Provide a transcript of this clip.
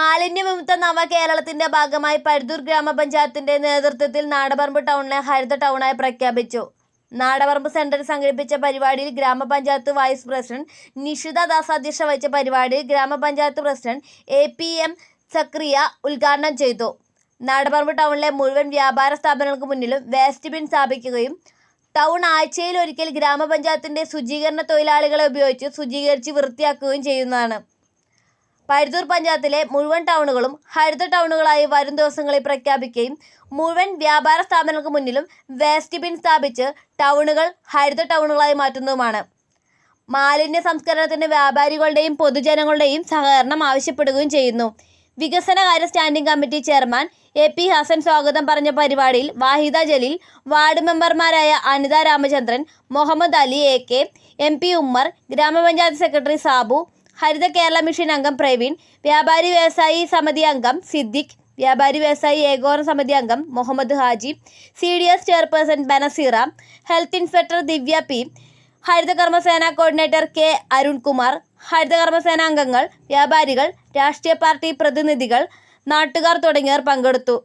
മാലിന്യവിമുക്ത നവകേരളത്തിന്റെ ഭാഗമായി പഴുതൂർ ഗ്രാമപഞ്ചായത്തിന്റെ നേതൃത്വത്തിൽ നാടപറമ്പ് ടൗണിനെ ഹരിത ടൗണായി പ്രഖ്യാപിച്ചു. നാടപറമ്പ് സെന്ററിൽ സംഘടിപ്പിച്ച പരിപാടിയിൽ ഗ്രാമപഞ്ചായത്ത് വൈസ് പ്രസിഡന്റ് നിഷിത ദാസ് അധ്യക്ഷ വഹിച്ച പരിപാടി gramapanchayat president A. P. M. Zakariya ഉദ്ഘാടനം ചെയ്തു. നാടപറമ്പ് ടൗണിലെ മുഴുവൻ വ്യാപാര സ്ഥാപനങ്ങൾക്ക് മുന്നിലും വേസ്റ്റ് ബിൻ സ്ഥാപിക്കുകയും ടൗൺ ആഴ്ചയിൽ ഒരിക്കൽ ഗ്രാമപഞ്ചായത്തിന്റെ ശുചീകരണ തൊഴിലാളികളെ ഉപയോഗിച്ച് ശുചീകരിച്ച് വൃത്തിയാക്കുകയും ചെയ്യുന്നതാണ്. പഴുതൂർ പഞ്ചായത്തിലെ മുഴുവൻ ടൗണുകളും ഹരിത ടൗണുകളായി വരും ദിവസങ്ങളിൽ പ്രഖ്യാപിക്കുകയും മുഴുവൻ വ്യാപാര സ്ഥാപനങ്ങൾക്ക് മുന്നിലും വേസ്റ്റ് ബിൻ സ്ഥാപിച്ച് ടൗണുകൾ ഹരിത ടൗണുകളായി മാറ്റുന്നതുമാണ്. മാലിന്യ സംസ്കരണത്തിന് വ്യാപാരികളുടെയും പൊതുജനങ്ങളുടെയും സഹകരണം ആവശ്യപ്പെടുകയും ചെയ്യുന്നു. വികസനകാര്യ standing committee chairman A. P. Hassan സ്വാഗതം പറഞ്ഞ പരിപാടിയിൽ വാഹിദ ജലീൽ, വാർഡ് മെമ്പർമാരായ Anitha Ramachandran, Muhammad Ali A. K, M. P. Ummer, gramapanchayat secretary Sabu, Haritha Kerala mission അംഗം പ്രവീൺ, വ്യാപാരി വ്യവസായി സമിതി അംഗം സിദ്ദിഖ്, വ്യാപാരി വ്യവസായി ഏകോപന സമിതി അംഗം Muhammad Haji, C. D. S chairperson Banaseera, health inspector Divya P, Haritha Karmasena coordinator K. Arunkumar, Haritha Karmasena അംഗങ്ങൾ, വ്യാപാരികൾ, രാഷ്ട്രീയ പാർട്ടി പ്രതിനിധികൾ, നാട്ടുകാർ തുടങ്ങിയവർ പങ്കെടുത്തു.